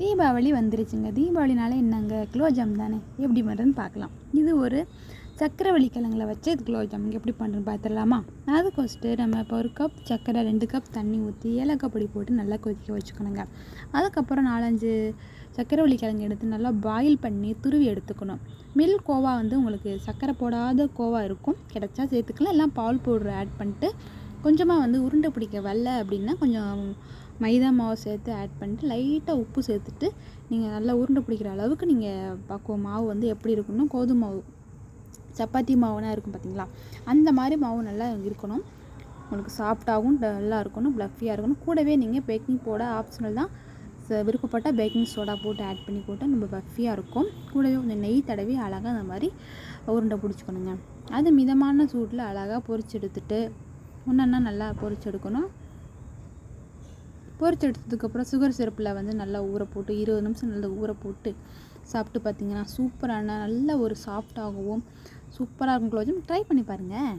தீபாவளி வந்துருச்சுங்க. தீபாவளினால என்னங்க? குலோப்ஜாம் தானே? எப்படி பண்ணுறதுன்னு பார்க்கலாம். இது ஒரு சக்கரவள்ளி கிழங்குல வச்சு இது குலோப்ஜாம் எப்படி பண்ணுறதுன்னு பார்த்துடலாமா? அதுக்கு ஃபஸ்ட்டு நம்ம இப்போ ஒரு கப் சர்க்கரை ரெண்டு கப் தண்ணி ஊற்றி ஏலக்காய் பொடி போட்டு நல்லா கொதிக்க வச்சுக்கணுங்க. அதுக்கப்புறம் நாலஞ்சு சக்கரவள்ளி கிழங்கு எடுத்து நல்லா பாயில் பண்ணி துருவி எடுத்துக்கணும். மில் கோவா வந்து உங்களுக்கு சர்க்கரை போடாத கோவா இருக்கும். கிடச்சா சேர்த்துக்கலாம். எல்லாம் பால் பவுடர் ஆட் பண்ணிட்டு கொஞ்சமாக வந்து உருண்டை பிடிக்க வரல அப்படின்னா கொஞ்சம் மைதா மாவு சேர்த்து ஆட் பண்ணிட்டு லைட்டாக உப்பு சேர்த்துட்டு நீங்கள் நல்லா உருண்டை பிடிக்கிற அளவுக்கு நீங்கள் பக்குவம் மாவு வந்து எப்படி இருக்கணும் கோதுமை மாவு சப்பாத்தி மாவுனா இருக்கும் பார்த்தீங்களா அந்த மாதிரி மாவு நல்லா இருக்கணும். உங்களுக்கு சாஃப்டாகவும் நல்லா இருக்கணும் ப்ளஃபியாக இருக்கணும். கூடவே நீங்கள் பேக்கிங் போட ஆப்ஷனல் தான். விருப்பப்பட்ட பேக்கிங் சோடா போட்டு ஆட் பண்ணி போட்டால் நம்ம பஃபியாக இருக்கும். கூடவே கொஞ்சம் நெய் தடவி அழகாக அந்த மாதிரி உருண்டை பிடிச்சிக்கணுங்க. அது மிதமான சூட்டில் அழகாக பொரிச்சு எடுத்துட்டு ஒன்றா நல்லா பொரிச்சு எடுக்கணும். பொறித்து எடுத்ததுக்கப்புறம் சுகர் சிரப்பில் வந்து நல்லா ஊற போட்டு இருபது நிமிஷம் நல்லா ஊற போட்டு சாப்பிட்டு பார்த்தீங்கன்னா சூப்பரான நல்ல ஒரு சாஃப்டாகவும் சூப்பராக இருக்கும் குலோப்ஜாம். ட்ரை பண்ணி பாருங்கள்